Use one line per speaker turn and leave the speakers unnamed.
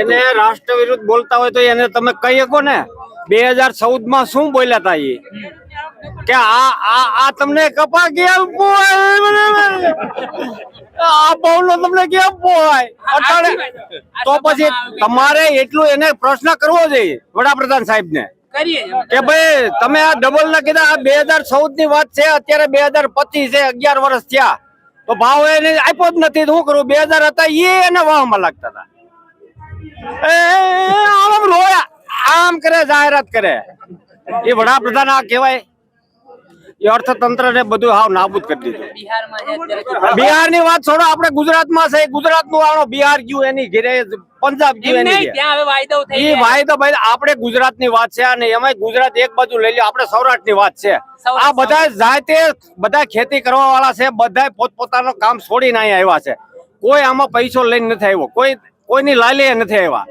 એને રાષ્ટ્ર વિરુદ્ધ બોલતા હોય તો એને તમે કહી શકો ને? બે હજાર ચૌદમાં શું બોલ્યા હતા એ કે આ આ આ તમને કપા કેમ પોય આ બહુનો તમને કેમ પોય અટાણે. તો પછી તમારે એટલું એને પ્રશ્ન કરવો જોઈએ વડાપ્રધાન સાહેબ ને કે ભાઈ તમે આ ડબલ ના કીધા આ બે હજાર ચૌદની વાત છે અત્યારે બે હજાર પચીસ છે અગિયાર વર્ષ થયા. તો ભાવ એને આપ્યો જ નથી. શું કરું? બે હજાર હતા એ એને વાહમાં લાગતા હતા એ આમ રોય. આમ કરે જાહેરાત કરે. એ વડાપ્રધાન આ કહેવાય. એ અર્થતંત્ર ને બધું હાવ નાબૂદ કરી દીધું. બિહારની વાત છોડો આપડે ગુજરાતમાં છે. ગુજરાતનું આણો બિહાર ગયું એની ઘેરે પંજાબ ગયું એની
વાયદો.
ભાઈ તો આપણે ગુજરાતની વાત છે અને એમાં ગુજરાત એક બાજુ લઈ લ્યો આપણે સૌરાષ્ટ્રની વાત છે. આ બધા જાતે બધા ખેતી કરવા વાળા છે બધા પોતપોતાનું કામ છોડીને અહીંયા આવ્યા છે. કોઈ આમાં પૈસો લઈને નથી આવ્યો. કોઈ કોઈની લાલી નથી આવ્યા.